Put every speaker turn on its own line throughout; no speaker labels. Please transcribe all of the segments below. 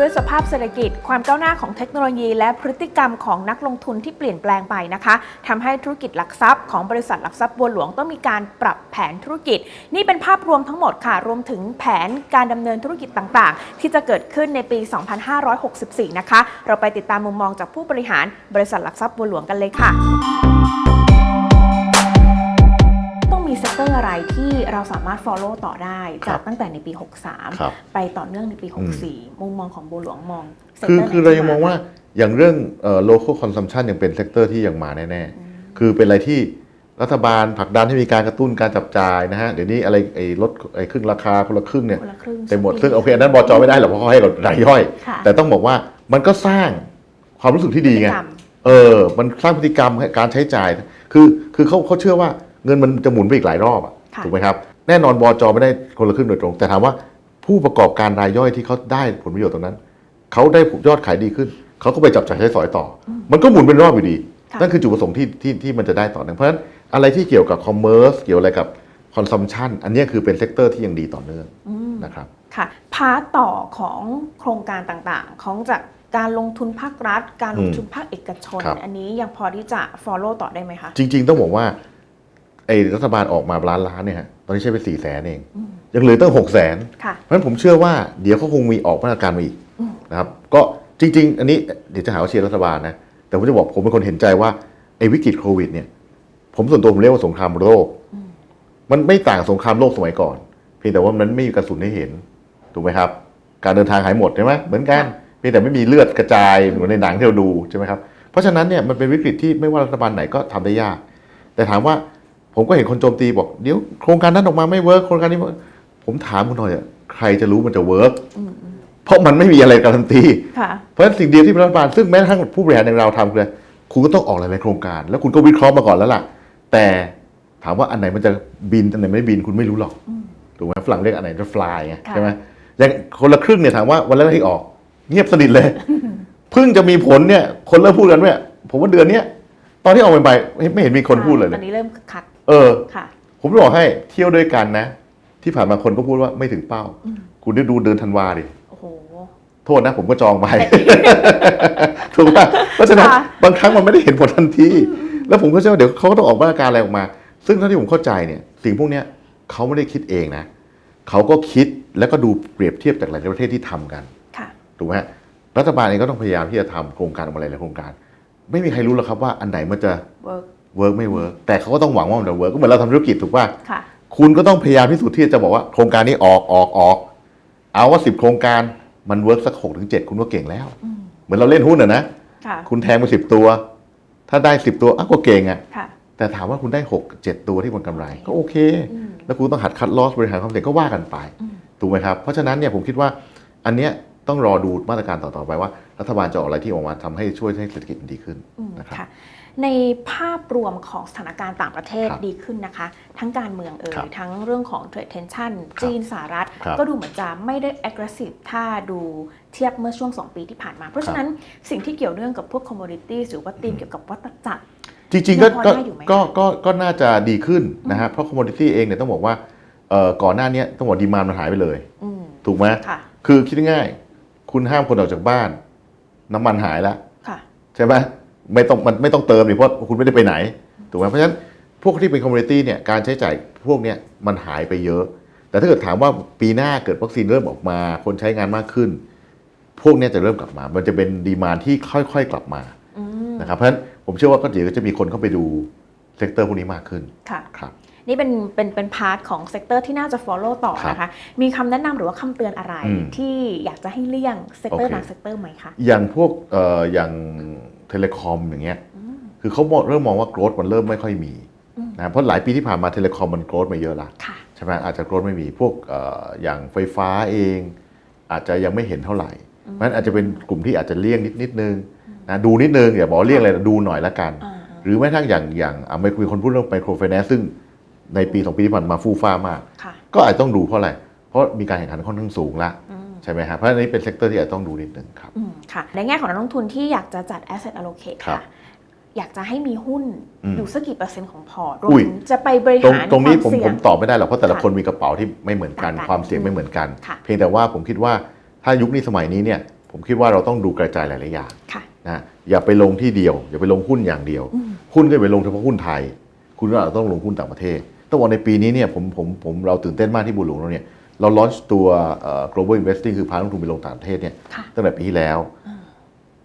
ด้วยสภาพเศรษฐกิจ ความก้าวหน้าของเทคโนโลยี และพฤติกรรมของนักลงทุนที่เปลี่ยนแปลงไปนะคะทำให้ธุรกิจหลักทรัพย์ของบริษัทหลักทรัพย์บัวหลวงต้องมีการปรับแผนธุรกิจ นี่เป็นภาพรวมทั้งหมดค่ะ รวมถึงแผนการดำเนินธุรกิจต่างๆ ที่จะเกิดขึ้นในปี 2564 นะคะ เราไปติดตามมุมมองจากผู้บริหารบริษัทหลักทรัพย์บัวหลวงกันเลยค่ะ มีเซกเตอร์อะไรที่เราสามารถ follow ต่อได้
ครั
จาก
บ
ตั้งแต่ในปี
ครับ
63 ไปต่อเนื่องในปี
อืม
64 มุมมองของบัวหลวงมอง
คือ
sector
คือ
ไหน
เรายังมอง
ที่
ว่าอย่างเรื่องเอ่อ local consumption ยังเป็นเซกเตอร์ที่ยังมาแน่ๆ คือเป็นอะไรที่รัฐบาลผลักดันให้มีการกระตุ้นการจับจ่ายนะฮะ เดี๋ยวนี้อะไรไอ้ลดไอ้ครึ่งราคาคนละครึ่งเนี่ย
คนละครึ่ง
เต็มหมด
ปี
ซึ่งโอเคอันนั้นบอจอไม่ได้หรอกเพราะเขาให้กับรายย่อย
ค่ะ
แต่ต้องบอกว่ามันก็สร้างความรู้สึกที่ดีไง
พฤติกรรม
เออ มันสร้างพฤติกรรมให้การใช้จ่าย คือคือเขาเขาเชื่อว่า เงินมันจะหมุนไปอีกหลายรอบอะ
ค่ะ
ถูกไหมครับ แน่นอนบอจอไม่ได้คนละครึ่งโดยตรง แต่ถามว่าผู้ประกอบการรายย่อยที่เขาได้ผลประโยชน์ตรงนั้น เขาได้ยอดขายดีขึ้น เขาก็ไปจับจ่ายใช้สอยต่ออมันก็หมุนเป็นรอบอยู่ดี
ค่ะ
นั่นคือจุดประสงค์ที่ที่ที่มันจะได้ต่อเนื่องเพราะฉะนั้นอะไรที่เกี่ยวกับคอมเมอร์สเกี่ยวอะไรกับคอนซัมชันอันเนี้ยคือเป็นเซกเตอร์ที่ยังดีต่อเนื่อง
อืม
นะครับ
ค่ะพาร์ตต่อของโครงการต่างๆ ของจากการลงทุนภาครัฐ การลงทุนภาคเอกชน
ครับ
อันนี้ยังพอที่จะ follow ต่อได้ไหมคะ
จริง ๆ ต้องบอกว่า ไอ้รัฐบาลออกมาล้านล้านเนี่ยฮะตอนนี้ใช้ไปสี่แสนเอง
อืม
ยังเหลือตั้งหกแสน
ค่ะ
เพราะฉะนั้นผมเชื่อว่าเดี๋ยวเขาคงมีออกมาตรการมาอีก
อืม
นะครับก็จริง ๆ อันนี้เดี๋ยวจะหาว่าเชียร์รัฐบาลนะแต่ผมจะบอกผมเป็นคนเห็นใจว่าไอ้วิกฤตโควิดเนี่ยผมส่วนตัวผมเรียกว่าสงครามโลกมันไม่ต่างสงครามโลกสมัยก่อน เพียงแต่ว่ามันไม่มีกระสุนให้เห็นถูกไหมครับ การเดินทางหายหมดใช่ไหมเหมือนกันเพียงแต่ไม่มีเลือดกระจายเหมือนในหนังที่เราดูใช่ไหมครับเพราะฉะนั้นเนี่ยมันเป็นวิกฤตที่ไม่ว่ารัฐบาลไหนก็ทำได้ยาก แต่ถามว่า ผมก็เห็นคนโจมตีบอกเดี๋ยวโครงการนั้นออกมาไม่เวิร์กโครงการนี้ work ผมถามคุณหน่อยอะใครจะรู้มันจะเวิร์ก
อืมอืม
เพราะมันไม่มีอะไรการันตี
ค่ะ
เพราะฉะนั้นสิ่งเดียวที่รัฐบาลซึ่งแม้กระทั่งผู้บริหารอย่างเราทำคือคุณก็ต้องออกหลายๆโครงการ แล้วคุณก็วิเคราะห์มาก่อนแล้วล่ะ แต่ถามว่าอันไหนมันจะบินอันไหนไม่บินคุณไม่รู้หรอก
อืม
ถูกไหมฝรั่งเรียกอันไหนจะ fly ไง
ค่ะ
ใช่ไหมอย่างคนละครึ่งเนี่ยถามว่าวันแรกที่ออก เงียบสนิทเลยเพิ่งจะมีผลเนี่ย คนเริ่มพูดกันว่าผมว่าเดือนเนี้ยตอนที่ออกใหม่ๆไม่เห็นมีคนพูดเลย
ต
เล
อยนนี้เริ่มคึกคัก
เออ
ค่ะ
ผมจะบอกให้เที่ยวด้วยกันนะ ที่ผ่านมาคนก็พูดว่าไม่ถึงเป้า
อืม
คุณได้ดูเดือนธันวาดิ
โอ้โห
โทษนะผมก็จองไป ถูกป่ะเพราะฉะนั้น
ค่ะ
บางครั้งมันไม่ได้เห็นผลทันที แล้วผมก็เชื่อว่าเดี๋ยวเขาก็ต้องออกมาตรการอะไรออกมา ซึ่งเท่าที่ผมเข้าใจเนี่ยสิ่งพวกเนี้ยเขาไม่ได้คิดเองนะเขาก็คิดแล้วก็ดูเปรียบเทียบจากหลายประเทศที่ทำกัน
ค่ะ
ถูกไหมฮะรัฐบาลเองก็ต้องพยายามที่จะทำโครงการออกมาหลายๆโครงการ ไม่มีใครรู้หรอกครับว่าอันไหนมันจะ
work
เวิร์กไม่เวิร์กแต่เขาก็ต้องหวังว่ามันจะเวิร์กก็เหมือนเราทำธุรกิจถูกป่ะ
ค่ะ
คุณก็ต้องพยายามพิสูจน์ที่จะบอกว่าโครงการนี้ออกออกออก เอาว่าสิบโครงการมันเวิร์กสักหกถึงเจ็ดคุณก็เก่งแล้ว
อืม
เหมือนเราเล่นหุ้นอะนะ
ค่ะ
คุณแทงไปสิบตัว ถ้าได้สิบตัวอ้าวก็เก่งอะ
ค่ะ
แต่ถามว่าคุณได้หกเจ็ดตัวที่มันกำไร ก็โอเค
อืม
แล้วคุณต้องหัดคัดลอสบริหารความเสี่ยงก็ว่ากันไป
อืม
ถูกไหมครับเพราะฉะนั้นเนี่ยผมคิดว่าอันเนี้ยต้องรอดูมาตรการต่อๆไปว่า รัฐบาลจะออกอะไรที่ออกมาทำให้ช่วยให้เศรษฐกิจมันดีขึ้น
อืม
นะครับ
ค่ะ ในภาพรวมของสถานการณ์ต่างประเทศ
ครับ
ดีขึ้นนะคะ ทั้งการเมืองเอ่ย
ครับ
ทั้งเรื่องของ trade tension
ครับ
จีนสหรัฐ
ครับ
ก็ดูเหมือนจะไม่ได้ aggressive ถ้าดูเทียบเมื่อช่วง 2 ปีที่ผ่านมา เพราะฉะนั้นสิ่งที่เกี่ยวเนื่องกับพวก commodities หรือว่าธีมเกี่ยวกับวัตจักร
จริงๆก็
ยังพอ
ก็
ได้อยู่ไหม
ก็ก็ก็น่าจะดีขึ้นนะฮะเพราะคอมม o ดิตี้เองเนี่ยต้องบอกว่าเอ่อก่อนหน้าเนี้ยต้องบอกดีมานมันหายไปเลย
อืม
ถูกไหม
ค่ะ
คือคิดง่ายๆคุณห้ามคนออกจากบ้าน น้ำมันหายแล้ว
ค่ะ
ใช่ไหม ไม่ต้องมันไม่ต้องเติมนี่เพราะคุณไม่ได้ไปไหนถูกไหมเพราะฉะนั้นพวกที่เป็นคอมมูนิตี้เนี่ยการใช้จ่ายพวกเนี้ยมันหายไปเยอะ แต่ถ้าเกิดถามว่าปีหน้าเกิดวัคซีนเริ่มออกมา คนใช้งานมากขึ้น พวกเนี้ยจะเริ่มกลับมา มันจะเป็นดีมานที่ค่อยๆกลับมา
อืม
นะครับเพราะฉะนั้นผมเชื่อว่าก็เดี๋ยวก็จะมีคนเข้าไปดูเซกเตอร์พวกนี้มากขึ้น
ค่ะ
ครับ
นี่เป็นเป็นเป็นพาร์ทของเซกเตอร์ที่น่าจะ follow ต่อนะคะ มีคำแนะนำหรือว่าคำเตือนอะไร
อืม
ที่อยากจะให้เลี่ยงเซกเตอร์
โอเค
บางเซกเตอร์ไหมคะ
อย่างพวกเอ่ออย่างเทเลคอมอย่างเงี้ย
อืม
คือเขามองเริ่มมองว่าโกรดมันเริ่มไม่ค่อยมี
อืม
นะเพราะหลายปีที่ผ่านมาเทเลคอมมันโกรดมาเยอะละ
ค่ะ
ใช่ไหมอาจจะโกรดไม่มีพวกเอ่ออย่างไฟฟ้าเอง อาจจะยังไม่เห็นเท่าไหร่เพราะฉะนั้นอาจจะเป็นกลุ่มที่อาจจะเลี่ยงนิดนิดนึงนะดูนิดนึงอย่าบอกว่าเลี่ยงอะไรนะดูหน่อยละกัน
อ่า
หรือแม้กระทั่งอย่างอย่างอะไม่คุยคนพูดเรื่องไมโครไฟแนนซ์ซึ่ง ในปีสองปีที่ผ่านมาฟู่ฟ้ามาก
ค่ะ
ก็อาจต้องดูเพราะอะไร เพราะมีการแข่งขันค่อนข้างสูงละ
อืม
ใช่ไหมฮะเพราะฉะนั้นอันนี้เป็นเซกเตอร์ที่อาจต้องดูนิดนึงครับ
อืมค่ะ ในแง่ของนักลงทุนที่อยากจะจัด asset allocate
ครับ
ค่ะ อยากจะให้มีหุ้น
อืม
อยู่สักกี่เปอร์เซ็นต์ของพอร์ตรวม
อุ้ย
ถึงจะไปบริ
ตรง
หาร
ตรงนี้
ค
ผ
วาม
ม
เสี่
ผ
ยง
มตอบไม่ได้หรอกเพราะแต่ละ
ค่ะ
คนมีกระเป๋าที่ไม่เหมือนกัน
ต่างกัน
ความเสี่ยง
อืม
ไม่เหมือนกัน
ค่ะ
เพียงแต่ว่าผมคิดว่าถ้ายุคนี้สมัยนี้เนี่ยผมคิดว่าเราต้องดูกระจายหลายๆอย่าง
ค่ะ
นะอย่าไปลงที่เดียว อย่าไปลงหุ้นอย่างเดียว
อืม
หุ้นก็อย่าไปลงเฉพาะหุ้นไทย คุณก็อาจจะต้องลงหุ้นต่างประเทศ ต้องบอกในปีนี้เนี่ยผมผมผมเราตื่นเต้นมากที่บุญหลวงเราเนี่ยเราลอนช์ตัวเอ่อ global investing คือพานักลงทุนไปลงต่างประเทศเนี่ย
ค่ะ
ตั้งแต่ปีที่แล้ว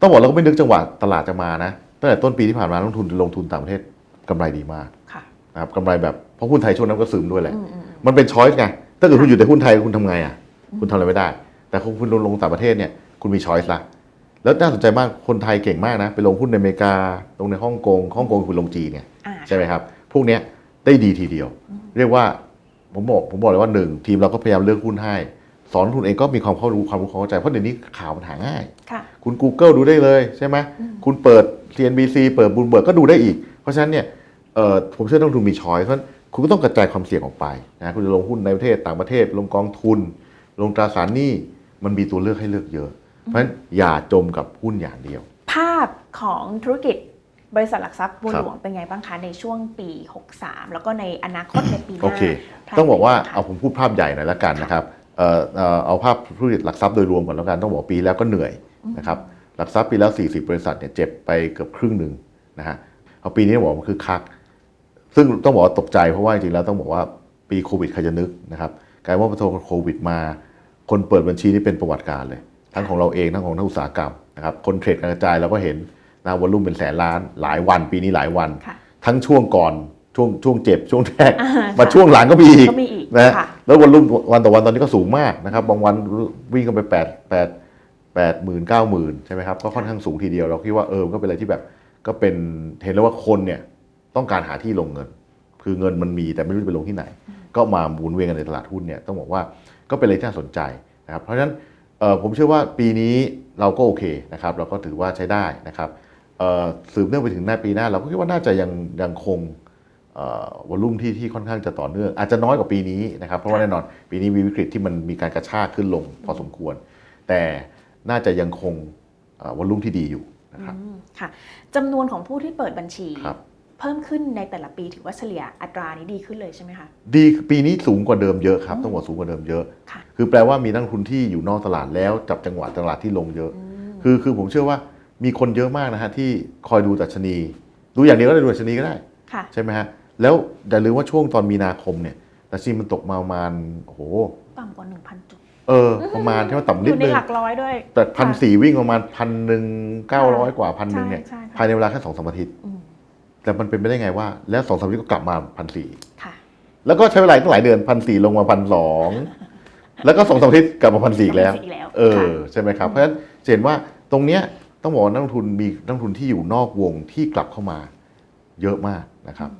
ต้องบอกเราก็ไม่นึกจังหวะตลาดจะมานะตั้งแต่ต้นปีที่ผ่านมานักลงทุนลงทุนต่างประเทศกำไรดีมาก
ค่ะ
นะครับกำไรแบบเพราะหุ้นไทยช่วงนั้นก็ซึมด้วยแหละ
อืมอืม
มันเป็นช้อยส์ไงถ้าเกิดคุณอยู่ในหุ้นไทยคุณทำไงอะคุณทำอะไรไม่ได้ แต่คุณลงลงต่างประเทศเนี่ยคุณมีช้อยส์ละแล้วน่าสนใจมากคนไทยเก่งมากนะ ไปลงหุ้นในอเมริกาลงในฮ่องกงฮ่องกงคุณลงจีนเนี่ย
อ่า
ใช่ไหมครับพวกเนี้ย ได้ดีทีเดียว เรียกว่าผมบอกผมบอกเลยว่าหนึ่งทีมเราก็พยายามเลือกหุ้นให้สอนทุนเองก็มีความเข้ารู้ความรู้ความเข้าใจเพราะเดี๋ยวนี้ข่าวมันหาง่าย
ค่ะ
คุณ Google ดูได้เลยใช่ไหมคุณเปิด CNBC เปิดบูมเบิร์กก็ดูได้อีก เพราะฉะนั้นเนี่ยเอ่อผมเชื่อนักลงทุนมีช้อยเพราะฉะนั้นคุณก็ต้องกระจายความเสี่ยงออกไปนะคุณจะลงหุ้นในประเทศต่างประเทศ ลงกองทุน ลงตราสารหนี้มันมีตัวเลือกให้เลือกเยอะ เพราะฉะนั้นอย่าจมกับหุ้นอย่างเดียว
ภาพของธุรกิจ บริษัทหลักทรัพย์บัว
ครับ
หลวงเป็นไงบ้างคะในช่วงปี 63 แล้วก็ในอนาคตในปีหน้า
โอเค
แพลน
ต้องบอกว่า
ป็นไงคะ
เอาผมพูดภาพใหญ่หน่อยละกันนะครับเอ่อเอ่อเอาภาพธุรกิจหลักทรัพย์โดยรวมก่อนแล้วกันต้องบอกปีแล้วก็เหนื่อยนะครับหลักทรัพย์ปีแล้ว 40 บริษัทเนี่ยเจ็บไปเกือบครึ่งหนึ่งนะฮะเอาปีนี้ต้องบอกว่ามันคือคัก ซึ่งต้องบอกว่าตกใจเพราะว่าจริงๆแล้วต้องบอกว่าปีโควิดใครจะนึกนะครับกลายว่าพอโควิดมา คนเปิดบัญชีนี่เป็นประวัติการเลย ทั้งของเราเองทั้งของนักอุตสาหกรรมนะครับคนเทรดการกระจายเราก็เห็น นะวอลุ่มเป็นแสนล้าน หลายวันปีนี้หลายวัน
ค่ะ
ทั้งช่วงก่อนช่วงช่วงเจ็บช่วงแรก
อ่า
มาช่วงหลังก็มีอีก
ก็มีอีก
นะ
ค่ะ
แล้ววันรุ่มวันต่อวันตอนนี้ก็สูงมากนะครับบางวันวิ่งกันไปแปดแปดแปดหมื่นเก้าหมื่นใช่ไหมครับก็ค่อนข้างสูงทีเดียวเราคิดว่าเออมันก็เป็นอะไรที่แบบก็เป็นเห็นแล้วว่าคนเนี่ยต้องการหาที่ลงเงิน คือเงินมันมีแต่ไม่รู้จะไปลงที่ไหน ก็มาหมุนเวียนกันในตลาดหุ้นเนี่ยต้องบอกว่าก็เป็นอะไรที่น่าสนใจนะครับเพราะฉะนั้นเอ่อผมเชื่อว่าปีนี้เราก็โอเคนะครับเราก็ถือว่าใช้ได้นะครับเอ่อ สืบเนื่องไปถึงหน้าปีหน้า เราก็คิดว่าน่าจะยังยังคงวอลุ่มที่ที่ค่อนข้างจะต่อเนื่อง อาจจะน้อยกว่าปีนี้นะครับ เพราะว่าแน่นอนปีนี้มีวิกฤตที่มันมีการกระชากขึ้นลงพอสมควร แต่น่าจะยังคงวอลุ่มที่ดีอยู่นะครับ
อืมค่ะจำนวนของผู้ที่เปิดบัญชี
ครับ
เพิ่มขึ้นในแต่ละปีถือว่าเฉลี่ยอัตรานี้ดีขึ้นเลยใช่ไหมคะ
ดีปีนี้สูงกว่าเดิมเยอะครับต้องบอกสูงกว่าเดิมเยอะ
ค่ะ
คือแปลว่ามีนักลงทุนที่อยู่นอกตลาดแล้วจับจังหวะตลาดที่ลงเยอะ
อืม
คือคือผมเชื่อว่า มีคนเยอะมากนะฮะที่คอยดูดัชนี ดูอย่างเดียวก็ได้ดูดัชนีก็ได้
ค่ะ
ใช่ไหมฮะ แล้วอย่าลืมว่าช่วงตอนมีนาคมเนี่ยดัชนีมันตกมาประมาณโอ้โห
ต่ำกว่า 1,000 จุด
เออ ประมาณที่ว่าต่ำ
อ
นิด
ยู่ใน
นึง
หลักร้อยด้วย
แต่พัน
ค่ะ
สี่วิ่งประมาณพันหนึ่งเก้าร้อยกว่าพันหนึ่งเนี่ย
ใช่ใช่ค่ะ
ภายในเวลาแค่สองสามอาทิตย์
อืม
แต่มันเป็นไปได้ไงว่า แล้วสองสามอาทิตย์ก็กลับมาพันสี่
ค่ะ
แล้วก็ใช้เวลาตั้งหลายเดือนพันสี่ลงมาพันสองแล้วก็สองสามอาทิตย์กลับมาพันสี่แล้ว
อีกแล้ว
เออ
ค่ะ
ใช่ไหมครับ เพราะฉะนั้นจะเห็นว่าตรงเนี้ย ต้องบอกว่านักลงทุนมีนักลงทุนที่อยู่นอกวงที่กลับเข้ามาเยอะมากนะครับ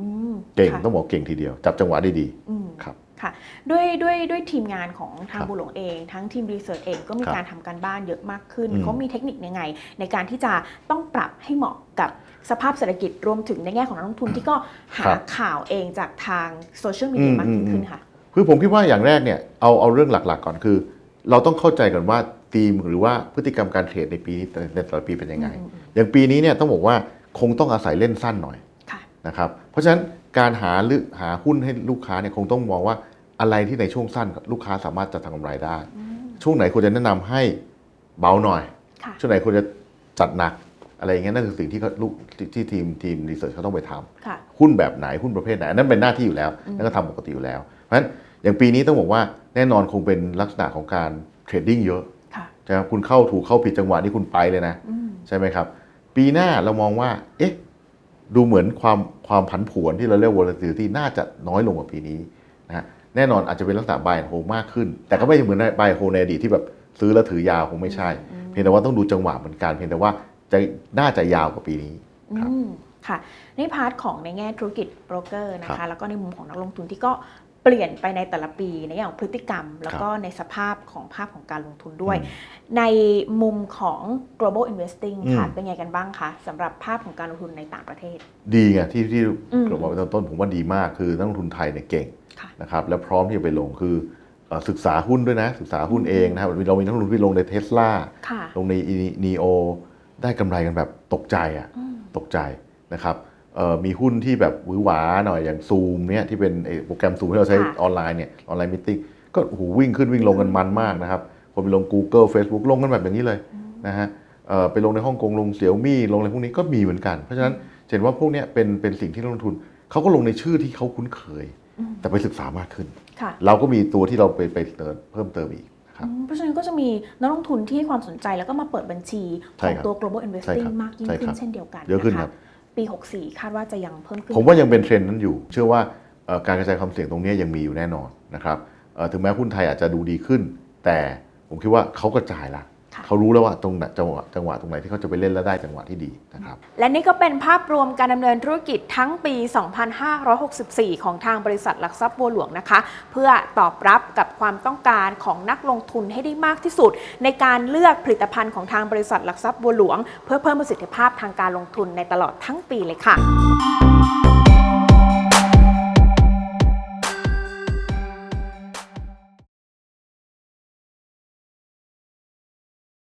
อืม
เก่ง
ค่ะ
ต้องบอกเก่งทีเดียว จับจังหวะได้ดี
อืม
ครับ
ค่ะด้วยด้วยด้วยทีมงานของทาง
ครับ
บุหลวงเอง ทั้งทีมรีเสิร์ชเองก็มี
ครับ
การทำการบ้านเยอะมากขึ้น
อืม
เขามีเทคนิคยังไง ในการที่จะต้องปรับให้เหมาะกับสภาพเศรษฐกิจรวมถึงในแง่ของนักลงทุนที่ก็หา
ครับ
ข่าวเองจากทางโซเชียลมีเดีย
อืม
มากยิ่ง
อืม
ขึ้นค่ะ
คือผมคิดว่าอย่างแรกเนี่ยเอาเอาเรื่องหลัก ๆ ก่อนคือ เราต้องเข้าใจก่อนว่า ธีมหรือว่าพฤติกรรมการเทรดในปีนี้ในแต่ละปีเป็นยังไง
อืม
อย่างปีนี้เนี่ยต้องบอกว่าคงต้องอาศัยเล่นสั้นหน่อย
ค่ะ
นะครับเพราะฉะนั้นการหาลึกหาหุ้นให้ลูกค้าเนี่ยคงต้องมองว่าอะไรที่ในช่วงสั้นลูกค้าสามารถจะทำกำไรได้
อืม
ช่วงไหนควรจะแนะนำให้เบาหน่อย
ค่ะ
ช่วงไหนควรจะจัดหนักอะไรอย่างเงี้ยนั่นคือสิ่งที่เขาลูกที่ที่ทีมทีมรีเสิร์ชเขาต้องไปทำ
ค่ะ
หุ้นแบบไหนหุ้นประเภทไหนอันนั่นเป็นหน้าที่อยู่แล้ว
อืม
นั่นก็ทำปกติอยู่แล้ว เพราะฉะนั้นอย่างปีนี้ต้องบอกว่าแน่นอนคงเป็นลักษณะของการเทรดดิ้งเยอะ
ค่ะ
ใช่ไหมคุณเข้าถูกเข้าผิดจังหวะนี่คุณไปเลยนะ
อืม
ใช่ไหมครับ ปีหน้าเรามองว่า เอ๊ะ ดูเหมือนความความผันผวนที่เราเรียก volatility น่าจะน้อยลงกว่าปีนี้นะฮะแน่นอนอาจจะเป็นลักษณะ buy and hold มากขึ้น แต่ก็ไม่เหมือน buy and hold ในอดีตที่แบบซื้อแล้วถือยาวคงไม่ใช่ เพียงแต่ว่าต้องดูจังหวะเหมือนกัน เพียงแต่ว่าจะน่าจะยาวกว่าปีนี้ครับ
อืมค่ะในพาร์ทของในแง่ธุรกิจโบรกเกอร์นะ
ครั
คะ
บ
แล้วก็ในมุมของนักลงทุนที่ก็เปลี่ยนไปในแต่ละปีในอย่างพฤติกรรม แล้วก็ในสภาพของภาพของการลงทุนด้วย
อืม
ในมุมของ global investing ค่ะ
อืม
เป็นไงกันบ้างคะสำหรับภาพของการลงทุนในต่างประเทศ
ดีไงที่ที่
อืม
เราบอกไปตอนต้นผมว่าดีมากคือนักลงทุนไทยเนี่ยเก่ง
ค่ะ
นะครับและพร้อมที่จะไปลงคือเอ่อศึกษาหุ้นด้วยนะ ศึกษาหุ้นเองนะครับเรามีนักลงทุนที่ลงในเทสลา
ค่ะ
ลงในนีโอได้กำไรกันแบบตกใจอะ
อืม
ตกใจนะครับเอ่อ มีหุ้นที่แบบหวือหวาหน่อยอย่างซูมเนี่ยที่เป็นไอ้โปรแกรมซูมที่เราใช้
ค่ะ
ออนไลน์เนี่ยออนไลน์มิทติ้งก็โอ้โหวิ่งขึ้นวิ่งลงกันมันมากนะครับคคนไปลง Google Facebook ลงกันแบบอย่างนี้เลยนะฮะเอ่อไปลงในฮ่องกงลงเสี่ยวมี่ลงอะไรพวกนี้ก็มีเหมือนกัน เพราะฉะนั้นจะเห็นว่าพวกเนี้ยเป็นเป็นสิ่งที่นักลงทุนเขาก็ลงในชื่อที่เขาคุ้นเคย แต่ไปศึกษามากขึ้น
ค่ะ
เราก็มีตัวที่เราไปไปเติมเพิ่มเติมอีกนะครับ
อืมเพราะฉะนั้นก็จะมีนักลงทุนที่ให้ความสนใจแล้วก็มาเปิดบัญชีข
ใช่
อง
ครับ
ตัว global
ใช่
investing
ครับ
มากยิ่ง
ใช่
ขึ้
ครั
น
บ
เช่นเดียวกัน
เยอะขึ้น
ค
ครับ
ปี 64 คาดว่าจะยังเพิ่มขึ้น
ผมว่ายังเป็นเทรนด์นั้นอยู่ เชื่อว่าการกระจายความเสี่ยงตรงนี้ยังมีอยู่แน่นอนนะครับถึงแม้หุ้นไทยอาจจะดูดีขึ้น แต่ผมคิดว่าเขากระจายละ เขารู้แล้วว่าตรงไหนจังหวะจังหวะตรงไหนที่เขาจะไปเล่นแล้วได้จังหวะที่ดีนะครับ
และนี่ก็เป็นภาพรวมการดำเนินธุรกิจทั้งปี 2564 ของทางบริษัทหลักทรัพย์บัวหลวงนะคะ เพื่อตอบรับกับความต้องการของนักลงทุนให้ได้มากที่สุด ในการเลือกผลิตภัณฑ์ของทางบริษัทหลักทรัพย์บัวหลวง เพื่อเพิ่มประสิทธิภาพทางการลงทุนในตลอดทั้งปีเลยค่ะ